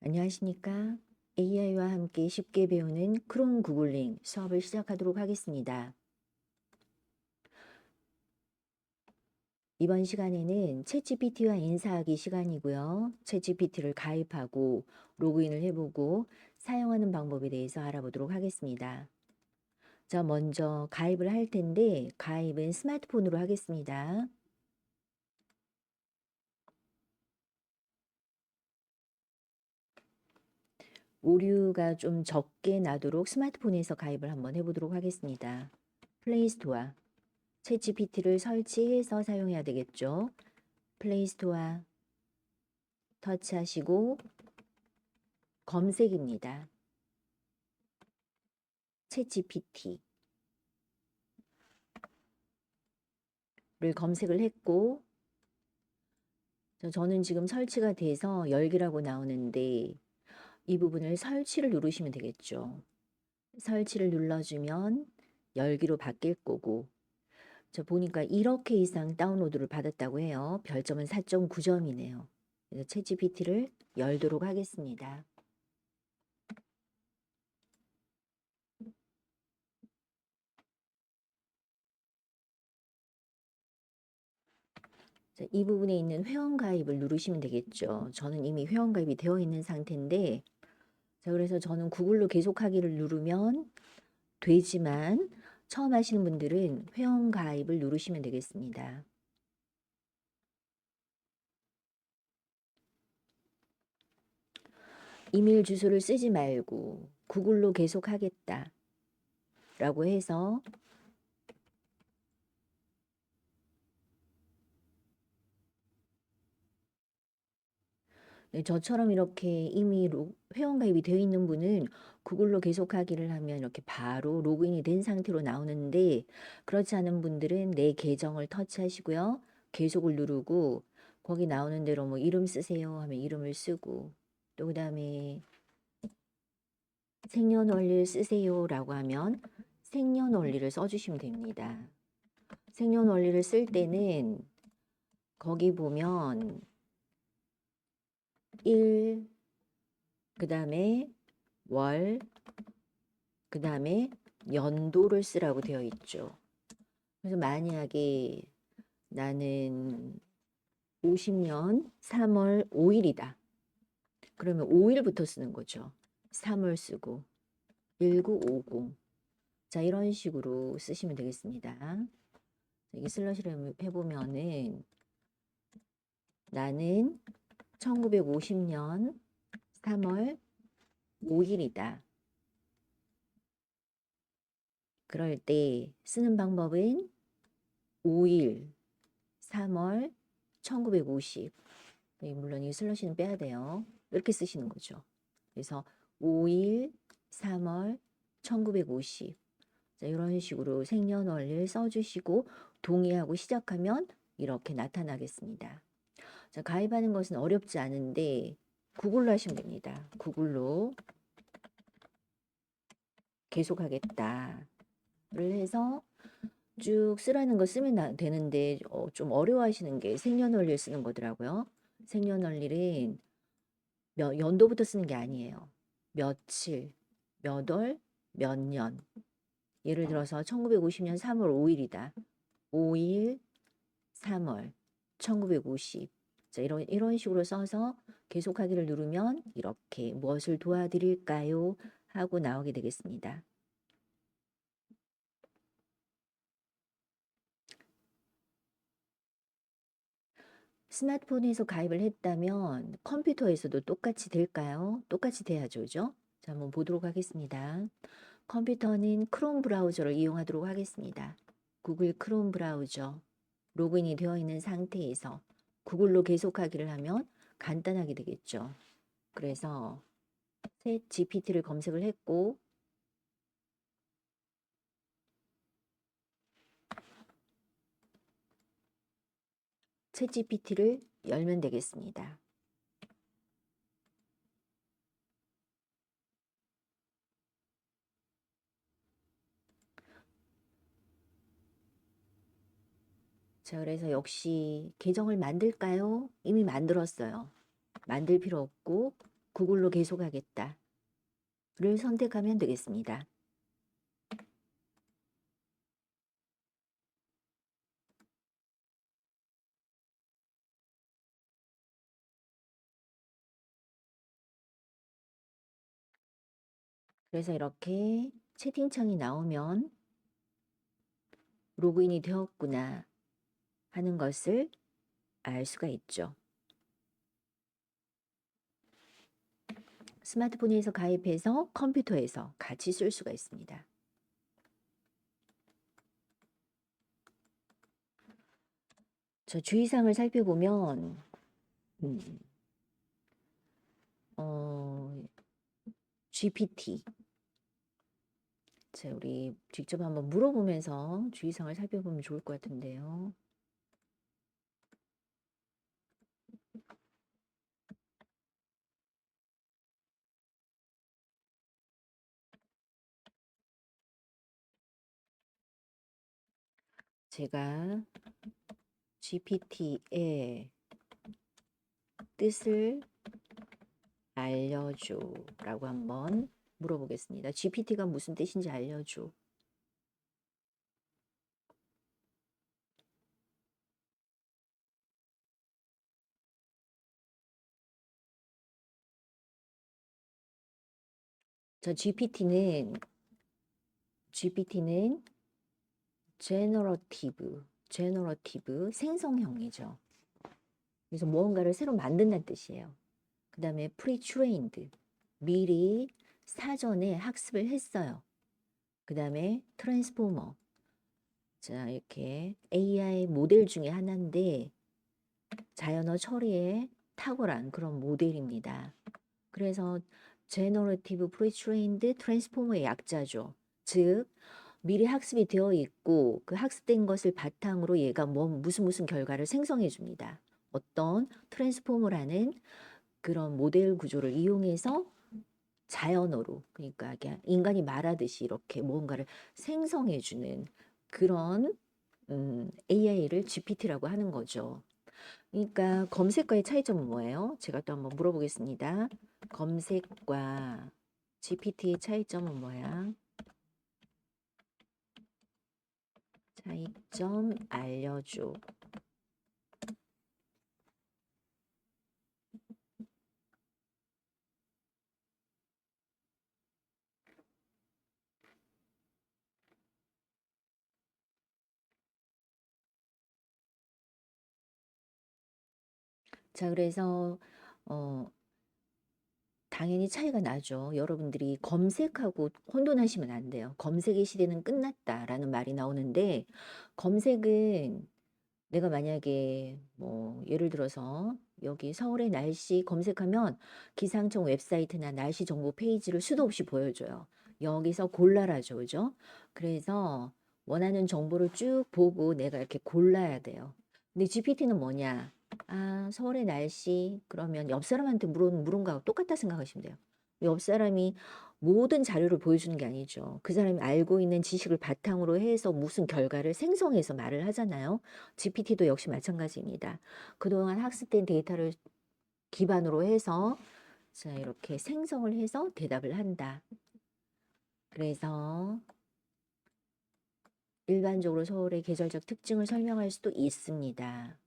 안녕하십니까? AI와 함께 쉽게 배우는 크롬 구글링 수업을 시작하도록 하겠습니다. 이번 시간에는 챗GPT와 인사하기 시간이고요. 챗GPT를 가입하고 로그인을 해보고 사용하는 방법에 대해서 알아보도록 하겠습니다. 자, 먼저 가입을 할 텐데 가입은 스마트폰으로 하겠습니다. 오류가 좀 적게 나도록 스마트폰에서 가입을 한번 해보도록 하겠습니다. 플레이스토어 챗GPT를 설치해서 사용해야 되겠죠. 플레이스토어 터치하시고 검색입니다. 챗GPT 를 검색을 했고 저- 저는 지금 설치가 돼서 열기라고 나오는데 이 부분을 설치를 누르시면 되겠죠. 설치를 눌러주면 열기로 바뀔 거고 저 보니까 이렇게 이상 다운로드를 받았다고 해요. 별점은 4.9점이네요. 그래서 챗GPT를 열도록 하겠습니다. 자, 이 부분에 있는 회원 가입을 누르시면 되겠죠. 저는 이미 회원 가입이 되어 있는 상태인데 자, 그래서 저는 구글로 계속하기를 누르면 되지만 처음 하시는 분들은 회원 가입을 누르시면 되겠습니다. 이메일 주소를 쓰지 말고 구글로 계속하겠다 라고 해서 네, 저처럼 이렇게 이미 로- 회원 가입이 되어 있는 분은 구글로 계속 하기를 하면 이렇게 바로 로그인이 된 상태로 나오는데 그렇지 않은 분들은 내 계정을 터치하시고요. 계속을 누르고 거기 나오는 대로 뭐 이름 쓰세요 하면 이름을 쓰고 또 그다음에 생년월일 쓰세요라고 하면 생년월일을 써주시면 됩니다. 생년월일을 쓸 때는 거기 보면 1, 그 다음에 월, 그 다음에 연도를 쓰라고 되어 있죠. 그래서 만약에 나는 50년 3월 5일이다. 그러면 5일부터 쓰는 거죠. 3월 쓰고 1950. 자, 이런 식으로 쓰시면 되겠습니다. 여기 슬러시를 해보면은 나는 1950년 3월 5일이다. 그럴 때 쓰는 방법은 5일 3월 1950. 네, 물론 이 슬러시는 빼야 돼요. 이렇게 쓰시는 거죠. 그래서 5일 3월 1950. 자, 이런 식으로 생년월일 써주시고 동의하고 시작하면 이렇게 나타나겠습니다. 자, 가입하는 것은 어렵지 않은데 구글로 하시면 됩니다. 구글로 계속하겠다를 해서 쭉 쓰라는 거 쓰면 나- 되는데 어, 좀 어려워하시는 게 생년월일 쓰는 거더라고요. 생년월일은 몇 연도부터 쓰는 게 아니에요. 며칠, 몇 월, 몇 년. 예를 들어서 1950년 3월 5일이다. 5일 3월 1950. 자, 이런 이런 식으로 써서 계속하기를 누르면 이렇게 무엇을 도와드릴까요? 하고 나오게 되겠습니다. 스마트폰에서 가입을 했다면 컴퓨터에서도 똑같이 될까요? 똑같이 돼야죠, 그죠? 자, 한번 보도록 하겠습니다. 컴퓨터는 크롬 브라우저를 이용하도록 하겠습니다. 구글 크롬 브라우저 로그인이 되어 있는 상태에서 구글로 계속하기를 하면 간단하게 되겠죠. 그래서 챗 GPT를 검색을 했고 챗 GPT를 열면 되겠습니다. 자, 그래서 역시 계정을 만들까요? 이미 만들었어요. 만들 필요 없고 구글로 계속 하겠다. 를 선택하면 되겠습니다. 그래서 이렇게 채팅창이 나오면 로그인이 되었구나 하는 것을 알 수가 있죠. 스마트폰에서 가입해서 컴퓨터에서 같이 쓸 수가 있습니다. 저 주의사항을 살펴보면 음, 어, GPT 자, 우리 직접 한번 물어보면서 주의사항을 살펴보면 좋을 것 같은데요. 제가 GPT의 뜻을 알려줘 라고 한번 물어보겠습니다. GPT가 무슨 뜻인지 알려줘. 저 GPT는 GPT는 제너러티브, 제너러티브 생성형이죠. 그래서 무언가를 새로 만든다는 뜻이에요. 그 다음에 프리트레인드, 미리 사전에 학습을 했어요. 그 다음에 트랜스포머, 자 이렇게 AI 모델 중에 하나인데 자연어 처리에 탁월한 그런 모델입니다. 그래서 제너러티브 프리트레인드 트랜스포머의 약자죠. 즉 미리 학습이 되어 있고 그 학습된 것을 바탕으로 얘가 뭐 무슨 무슨 결과를 생성해 줍니다. 어떤 트랜스포머라는 그런 모델 구조를 이용해서 자연어로 그러니까 인간이 말하듯이 이렇게 뭔가를 생성해 주는 그런 음, AI를 GPT라고 하는 거죠. 그러니까 검색과의 차이점은 뭐예요? 제가 또 한번 물어보겠습니다. 검색과 GPT의 차이점은 뭐야? 차이점 알려줘. 자, 그래서 어 당연히 차이가 나죠. 여러분들이 검색하고 혼돈하시면 안 돼요. 검색의 시대는 끝났다라는 말이 나오는데 검색은 내가 만약에 뭐 예를 들어서 여기 서울의 날씨 검색하면 기상청 웹사이트나 날씨 정보 페이지를 수도 없이 보여줘요. 여기서 골라라죠, 그죠? 그래서 원하는 정보를 쭉 보고 내가 이렇게 골라야 돼요. 근데 GPT는 뭐냐? 아, 서울의 날씨. 그러면 옆 사람한테 물은, 물은 거하고 똑같다 생각하시면 돼요. 옆 사람이 모든 자료를 보여주는 게 아니죠. 그 사람이 알고 있는 지식을 바탕으로 해서 무슨 결과를 생성해서 말을 하잖아요. GPT도 역시 마찬가지입니다. 그동안 학습된 데이터를 기반으로 해서 자, 이렇게 생성을 해서 대답을 한다. 그래서 일반적으로 서울의 계절적 특징을 설명할 수도 있습니다.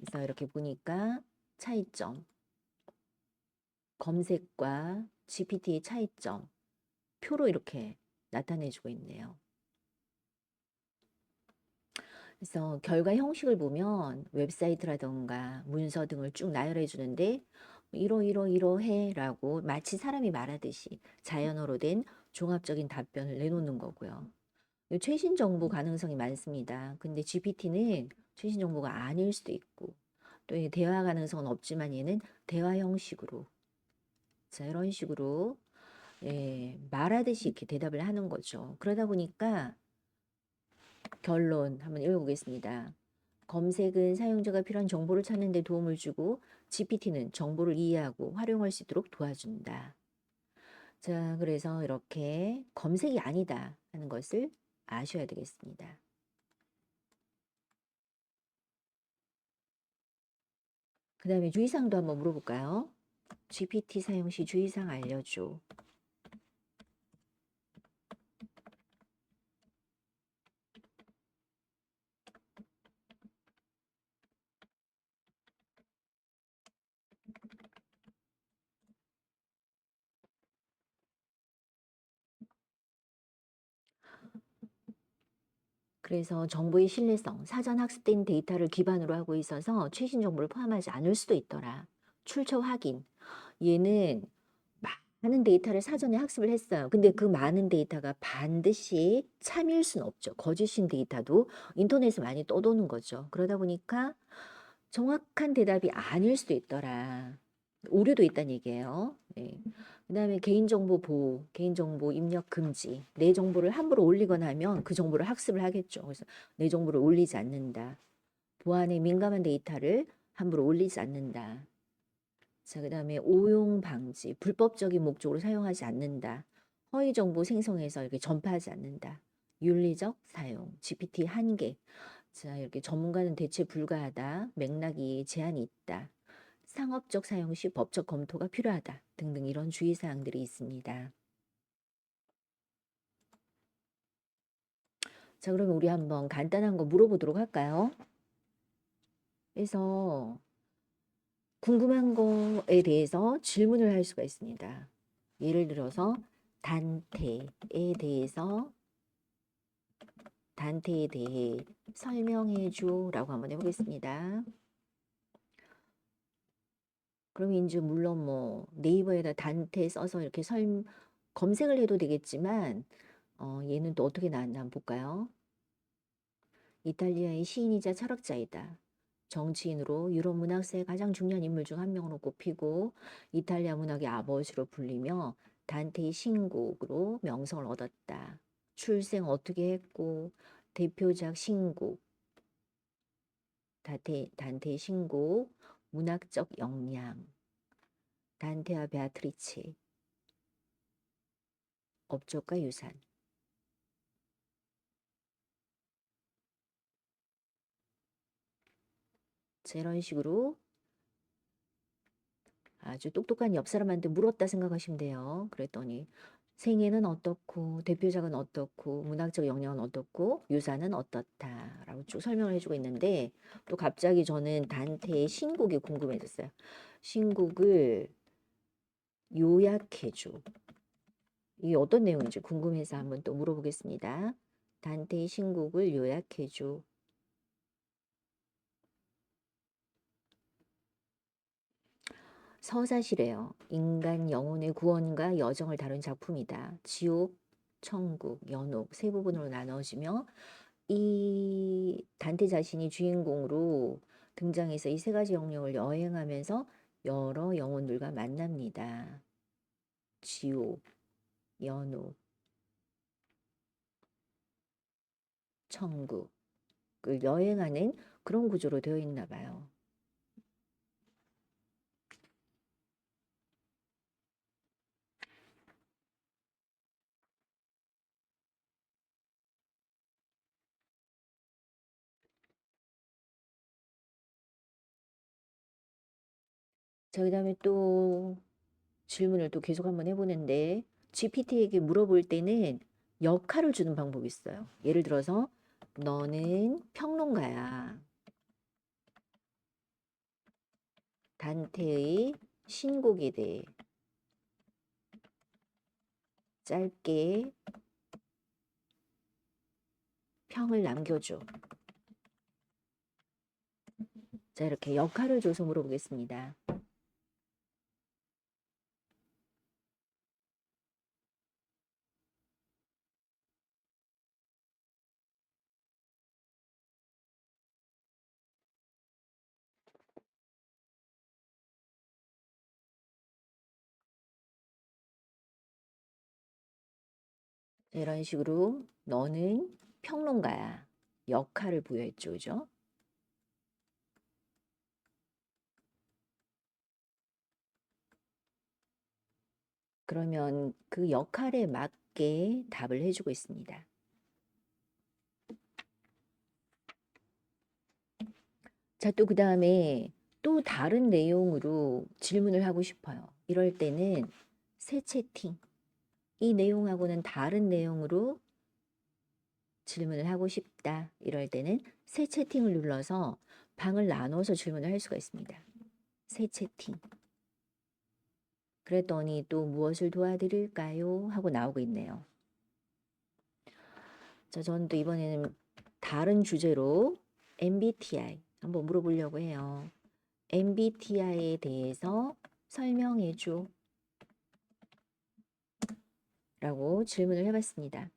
그래서 이렇게 보니까 차이점, 검색과 GPT의 차이점, 표로 이렇게 나타내주고 있네요. 그래서 결과 형식을 보면 웹사이트라던가 문서 등을 쭉 나열해 주는데 이러 이러 이러해 라고 마치 사람이 말하듯이 자연어로 된 종합적인 답변을 내놓는 거고요. 최신 정보 가능성이 많습니다. 근데 GPT는 최신 정보가 아닐 수도 있고 또 대화 가능성은 없지만 얘는 대화 형식으로 자 이런 식으로 예, 말하듯이 이렇게 대답을 하는 거죠. 그러다 보니까 결론 한번 읽어보겠습니다. 검색은 사용자가 필요한 정보를 찾는 데 도움을 주고 GPT는 정보를 이해하고 활용할 수 있도록 도와준다. 자, 그래서 이렇게 검색이 아니다 하는 것을 아셔야 되겠습니다. 그 다음에 주의사항도 한번 물어볼까요? GPT 사용 시 주의사항 알려줘. 그래서 정보의 신뢰성, 사전 학습된 데이터를 기반으로 하고 있어서 최신 정보를 포함하지 않을 수도 있더라. 출처 확인. 얘는 많은 데이터를 사전에 학습을 했어요. 근데 그 많은 데이터가 반드시 참일 수는 없죠. 거짓인 데이터도 인터넷에 많이 떠도는 거죠. 그러다 보니까 정확한 대답이 아닐 수도 있더라. 오류도 있다는 얘기예요. 네. 그 다음에 개인정보 보호, 개인정보 입력 금지. 내 정보를 함부로 올리거나 하면 그 정보를 학습을 하겠죠. 그래서 내 정보를 올리지 않는다. 보안에 민감한 데이터를 함부로 올리지 않는다. 자, 그 다음에 오용 방지, 불법적인 목적으로 사용하지 않는다. 허위 정보 생성해서 이렇게 전파하지 않는다. 윤리적 사용, GPT 한계. 자, 이렇게 전문가는 대체 불가하다. 맥락이 제한이 있다. 상업적 사용 시 법적 검토가 필요하다 등등 이런 주의사항들이 있습니다. 자, 그러면 우리 한번 간단한 거 물어보도록 할까요? 그래서 궁금한 거에 대해서 질문을 할 수가 있습니다. 예를 들어서 단테에 대해서 단테에 대해 설명해 줘라고 한번 해보겠습니다. 그럼 이제 물론 뭐 네이버에다 단테 써서 이렇게 설 검색을 해도 되겠지만 어, 얘는 또 어떻게 나왔나 한번 볼까요? 이탈리아의 시인이자 철학자이다. 정치인으로 유럽 문학사의 가장 중요한 인물 중 한 명으로 꼽히고 이탈리아 문학의 아버지로 불리며 단테의 신곡으로 명성을 얻었다. 출생 어떻게 했고 대표작 신곡 단테, 단테의 신곡 문학적 역량. 단테와 베아트리체 업적과 유산. 자, 이런 식으로 아주 똑똑한 옆 사람한테 물었다 생각하시면 돼요. 그랬더니 생애는 어떻고 대표작은 어떻고 문학적 영향은 어떻고 유산은 어떻다라고 쭉 설명을 해주고 있는데 또 갑자기 저는 단테의 신곡이 궁금해졌어요. 신곡을 요약해줘. 이게 어떤 내용인지 궁금해서 한번 또 물어보겠습니다. 단테의 신곡을 요약해줘. 서사시래요. 인간 영혼의 구원과 여정을 다룬 작품이다. 지옥, 천국, 연옥 세 부분으로 나눠지며 이 단테 자신이 주인공으로 등장해서 이 세 가지 영역을 여행하면서 여러 영혼들과 만납니다. 지옥, 연옥, 천국을 여행하는 그런 구조로 되어 있나 봐요. 자, 그 다음에 또 질문을 또 계속 한번 해보는데 GPT에게 물어볼 때는 역할을 주는 방법이 있어요. 예를 들어서 너는 평론가야. 단테의 신곡에 대해 짧게 평을 남겨줘. 자, 이렇게 역할을 줘서 물어보겠습니다. 이런 식으로 너는 평론가야. 역할을 부여했죠. 그죠? 그러면 그 역할에 맞게 답을 해주고 있습니다. 자, 또 그 다음에 또 다른 내용으로 질문을 하고 싶어요. 이럴 때는 새 채팅. 이 내용하고는 다른 내용으로 질문을 하고 싶다. 이럴 때는 새 채팅을 눌러서 방을 나눠서 질문을 할 수가 있습니다. 새 채팅. 그랬더니 또 무엇을 도와드릴까요? 하고 나오고 있네요. 자, 저는 또 이번에는 다른 주제로 MBTI 한번 물어보려고 해요. MBTI에 대해서 설명해 줘. 라고 질문을 해봤습니다.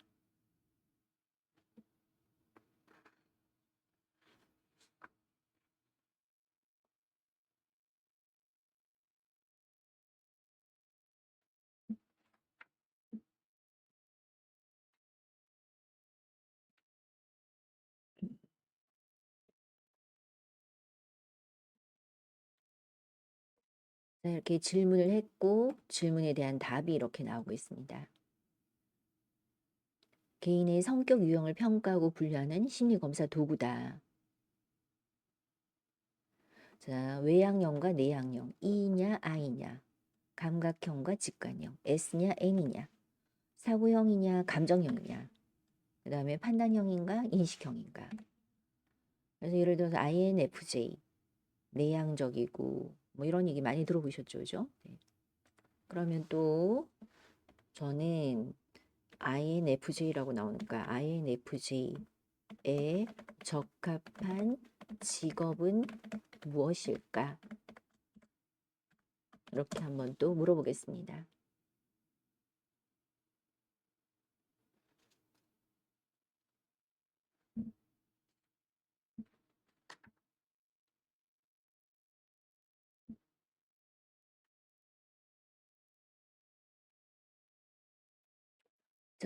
네, 이렇게 질문을 했고 질문에 대한 답이 이렇게 나오고 있습니다. 개인의 성격 유형을 평가하고 분류하는 심리검사 도구다. 자, 외향형과 내향형, E냐 I냐, 감각형과 직관형, S냐 N이냐, 사고형이냐 감정형이냐, 그 다음에 판단형인가 인식형인가. 그래서 예를 들어서 INFJ, 내향적이고 뭐 이런 얘기 많이 들어보셨죠, 그죠? 네. 그러면 또 저는 INFJ라고 나오니까 INFJ에 적합한 직업은 무엇일까? 이렇게 한번 또 물어보겠습니다.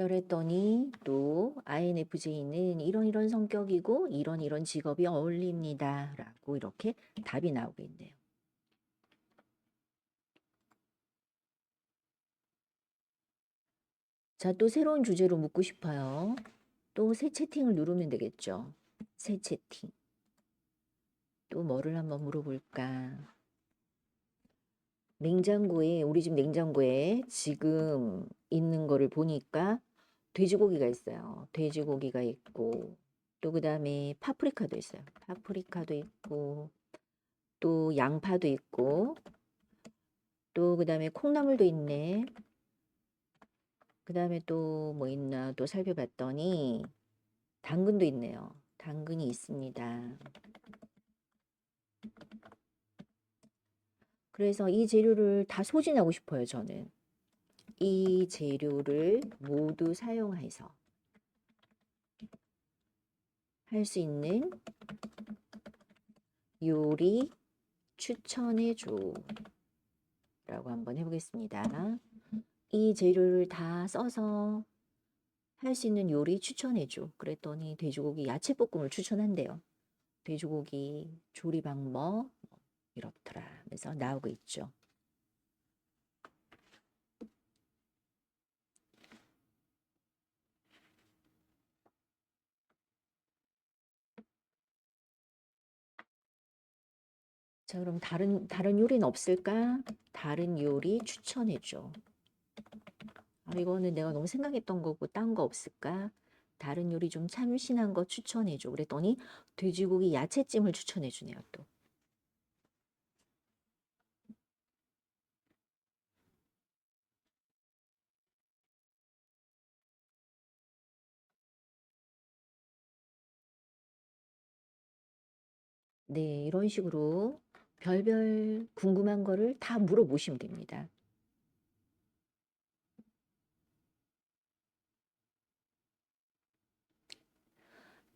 그랬더니 또 INFJ는 이런 이런 성격이고 이런 이런 직업이 어울립니다. 라고 이렇게 답이 나오고 있네요. 자, 또 새로운 주제로 묻고 싶어요. 또 새 채팅을 누르면 되겠죠. 새 채팅. 또 뭐를 한번 물어볼까? 냉장고에, 우리 집 냉장고에 지금 있는 거를 보니까 돼지고기가 있어요. 돼지고기가 있고 또 그 다음에 파프리카도 있어요. 파프리카도 있고 또 양파도 있고 또 그 다음에 콩나물도 있네. 그 다음에 또 뭐 있나 또 살펴봤더니 당근도 있네요. 당근이 있습니다. 그래서 이 재료를 다 소진하고 싶어요, 저는. 이 재료를 모두 사용해서 할 수 있는 요리 추천해 줘 라고 한번 해보겠습니다. 이 재료를 다 써서 할 수 있는 요리 추천해 줘. 그랬더니 돼지고기 야채볶음을 추천한대요. 돼지고기 조리 방법 이렇더라 하면서 나오고 있죠. 자, 그럼 다른 다른 요리는 없을까? 다른 요리 추천해 줘. 아, 이거는 내가 너무 생각했던 거고 딴 거 없을까? 다른 요리 좀 참신한 거 추천해 줘. 그랬더니 돼지고기 야채찜을 추천해 주네요, 또. 네, 이런 식으로 별별 궁금한 거를 다 물어보시면 됩니다.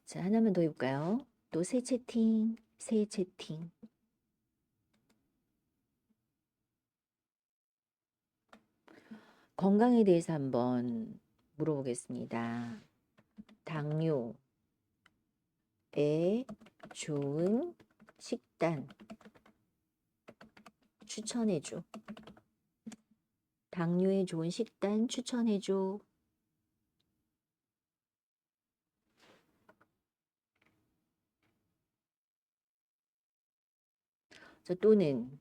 자, 하나만 더 해볼까요? 또 새 채팅, 새 채팅. 건강에 대해서 한번 물어보겠습니다. 당뇨에 좋은 식단 추천해줘. 당뇨에 좋은 식단 추천해줘. 자, 또는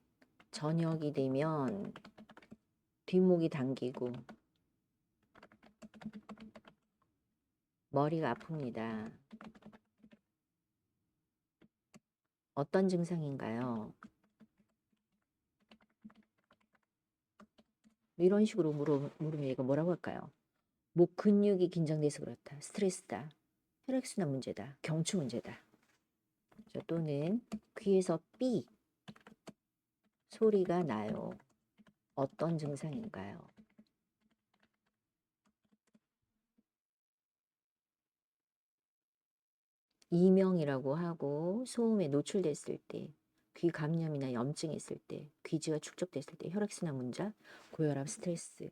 저녁이 되면 뒷목이 당기고 머리가 아픕니다. 어떤 증상인가요? 이런 식으로 물어, 물으면 이거 뭐라고 할까요? 목 근육이 긴장돼서 그렇다. 스트레스다. 혈액순환 문제다. 경추 문제다. 자, 또는 귀에서 삐 소리가 나요. 어떤 증상인가요? 이명이라고 하고 소음에 노출됐을 때, 귀 감염이나 염증이 있을 때, 귀지가 축적됐을 때, 혈액순환 문제, 고혈압, 스트레스.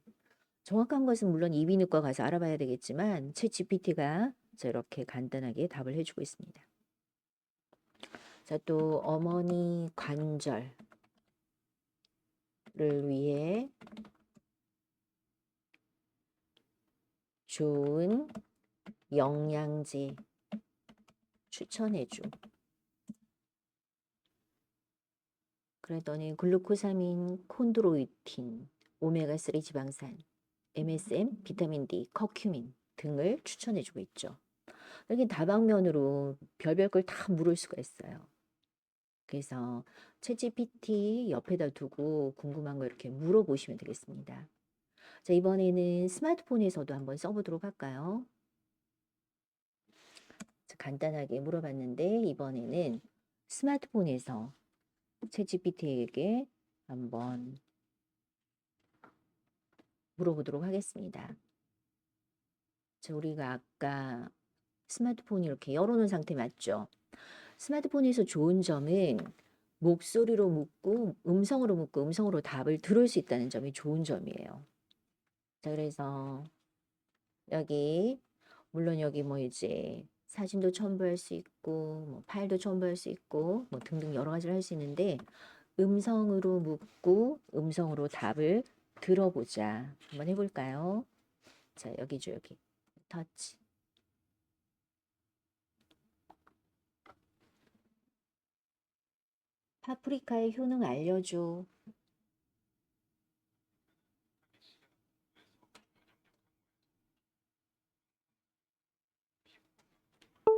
정확한 것은 물론 이비인후과 가서 알아봐야 되겠지만 챗 GPT가 이렇게 간단하게 답을 해주고 있습니다. 자, 또 어머니 관절을 위해 좋은 영양제 추천해줘. 그랬더니 글루코사민, 콘드로이틴, 오메가3 지방산, MSM, 비타민 D, 커큐민 등을 추천해주고 있죠. 이렇게 다방면으로 별별 걸 다 물을 수가 있어요. 그래서 챗GPT 옆에다 두고 궁금한 거 이렇게 물어보시면 되겠습니다. 자, 이번에는 스마트폰에서도 한번 써보도록 할까요? 자, 간단하게 물어봤는데 이번에는 스마트폰에서 챗GPT에게 한번 물어보도록 하겠습니다. 자, 우리가 아까 스마트폰이 이렇게 열어놓은 상태 맞죠? 스마트폰에서 좋은 점은 목소리로 묻고 음성으로 묻고 음성으로 답을 들을 수 있다는 점이 좋은 점이에요. 자, 그래서 여기 물론 여기 뭐 이제 사진도 첨부할 수 있고 뭐 파일도 첨부할 수 있고 뭐 등등 여러 가지를 할 수 있는데 음성으로 묻고 음성으로 답을 들어보자. 한번 해볼까요? 자, 여기죠, 여기. 터치. 파프리카의 효능 알려줘. 프로테인도 있어서 시력 보호에도 효과적입니다.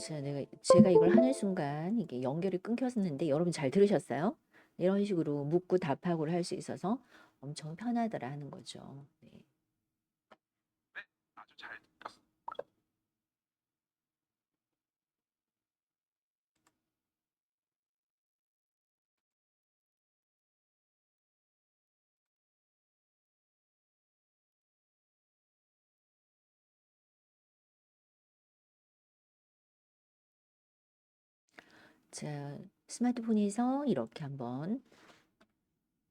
자, 내가 제가 이걸 하는 순간 이게 연결이 끊겼었는데 여러분 잘 들으셨어요? 이런 식으로 묻고 답하고를 할 수 있어서 엄청 편하더라 하는 거죠. 네. 아주 잘 들었습니다. 자, 스마트폰에서 이렇게 한번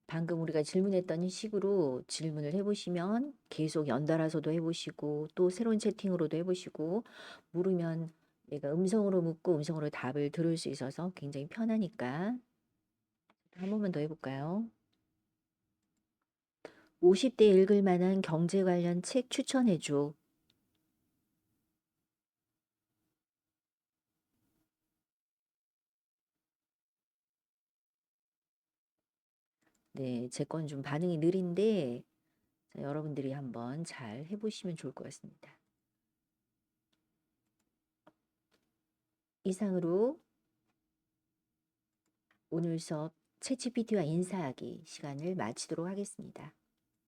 방금 우리가 질문했던 식으로 질문을 해보시면 계속 연달아서도 해보시고 또 새로운 채팅으로도 해보시고 물으면 얘가 음성으로 묻고 음성으로 답을 들을 수 있어서 굉장히 편하니까 한 번만 더 해볼까요? 50대 읽을 만한 경제 관련 책 추천해줘. 네, 제 건 좀 반응이 느린데 자, 여러분들이 한번 잘 해보시면 좋을 것 같습니다. 이상으로 오늘 수업 챗GPT와 인사하기 시간을 마치도록 하겠습니다.